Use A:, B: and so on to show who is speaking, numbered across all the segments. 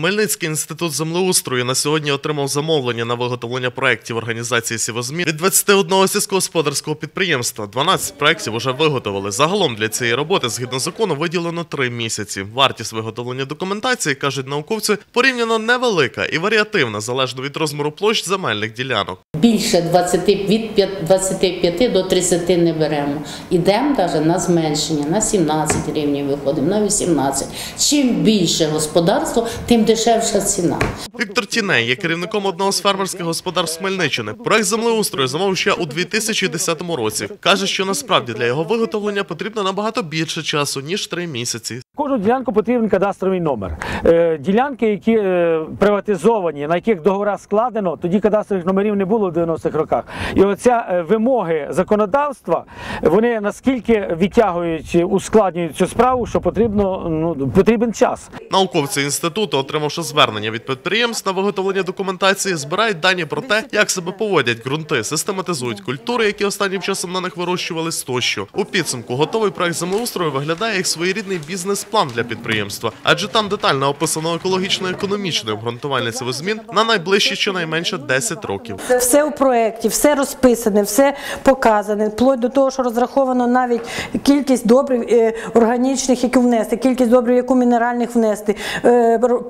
A: Хмельницький інститут землеустрою на сьогодні отримав замовлення на виготовлення проєктів організації сівозмін від 21 сільськогосподарського підприємства. 12 проєктів уже виготовили. Загалом для цієї роботи, згідно закону, виділено 3 місяці. Вартість виготовлення документації, кажуть науковці, порівняно невелика і варіативна, залежно від розміру площ земельних ділянок.
B: Більше 20, від п'ят- 25 до 30 не беремо. Ідемо навіть на зменшення, на 17 рівнів виходимо, на 18. Чим більше господарство, тим дешевша ціна.
A: Віктор Тіней є керівником одного з фермерських господарств Хмельниччини. Проект землеустрою замовив ще у 2010 році. Каже, що насправді для його виготовлення потрібно набагато більше часу ніж три місяці.
C: Кожну ділянку потрібен кадастровий номер. Е, ділянки, які е, приватизовані, на яких договора складено, тоді кадастрових номерів не було в 90-х роках. І оця е, вимоги законодавства, вони наскільки відтягують, ускладнюють цю справу, що потрібно ну, потрібен час.
A: Науковці інституту, отримавши звернення від підприємств на виготовлення документації, збирають дані про те, як себе поводять ґрунти, систематизують культури, які останнім часом на них вирощувались тощо. У підсумку готовий проект землеустрою виглядає як своєрідний бізнес-план для підприємства, адже там детально описано екологічно-економічне обґрунтування сівозмін на найближчі щонайменше 10 років.
D: Все у проєкті, все розписане, все показане, вплоть до того, що розраховано навіть кількість добрив е, органічних, які внести, кількість добрив, яку мінеральних внести.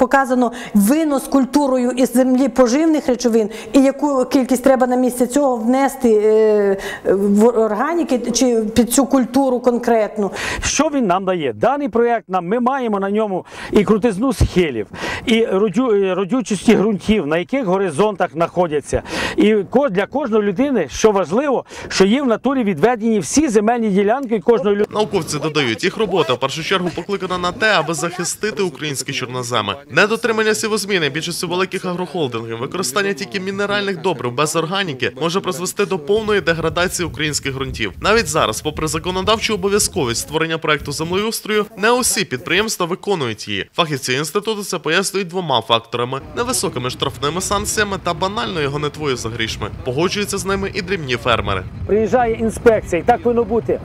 D: Е, Показано винос культурою із землі поживних речовин і яку кількість треба на місце цього внести е, в органіки чи під цю культуру конкретну.
C: Що він нам дає? Даний проєкт нам ми маємо на ньому і крутизну схилів, і родю, і родючості ґрунтів, на яких горизонтах знаходяться. І для кожної людини, що важливо, що є в натурі відведені всі земельні ділянки кожної людини.
A: Науковці додають, їх робота в першу чергу покликана на те, аби захистити українські чорноземи. Недотримання сівозміни більшості великих агрохолдингів, використання тільки мінеральних добрив без органіки може призвести до повної деградації українських ґрунтів. Навіть зараз, попри законодавчу обов'язковість створення проекту землеустрою, не усі підприємства виконують її. Фахівці інституту це пояснюють двома факторами: невисокими штрафними санкціями та банальною гонитвою за грішми. Погоджуються з ними і дрібні фермери.
C: Приїжджає інспекція, і так повинно бути.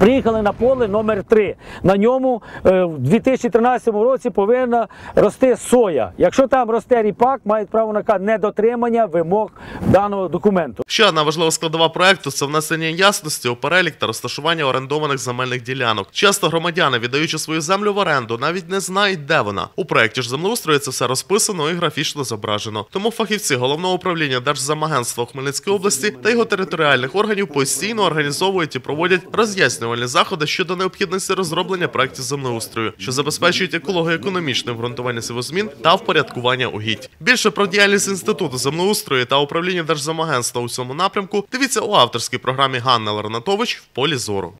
C: Приїхали на поле номер 3 На ньому е, в 2013 році повинна рости соя. Якщо там росте ріпак, мають право на недотримання вимог даного документу.
A: Ще одна важлива складова проекту це внесення ясності у перелік та розташування орендованих земельних ділянок. Часто громадяни, віддаючи свою землю в оренду, навіть не знають, де вона. У проекті ж землеустрою це все розписано і графічно зображено. Тому фахівці головного управління Держземагентства у Хмельницькій області та його територіальних органів постійно організовують і проводять роз'яснювальні заходи щодо необхідності розроблення проєктів землеустрою, що забезпечують еколого-економічне обґрунтування сівозмін та впорядкування угідь. Більше про діяльність інституту землеустрою та управління Держземагентства у цьому напрямку дивіться у авторській програмі Ганна Ларнатович в полі зору.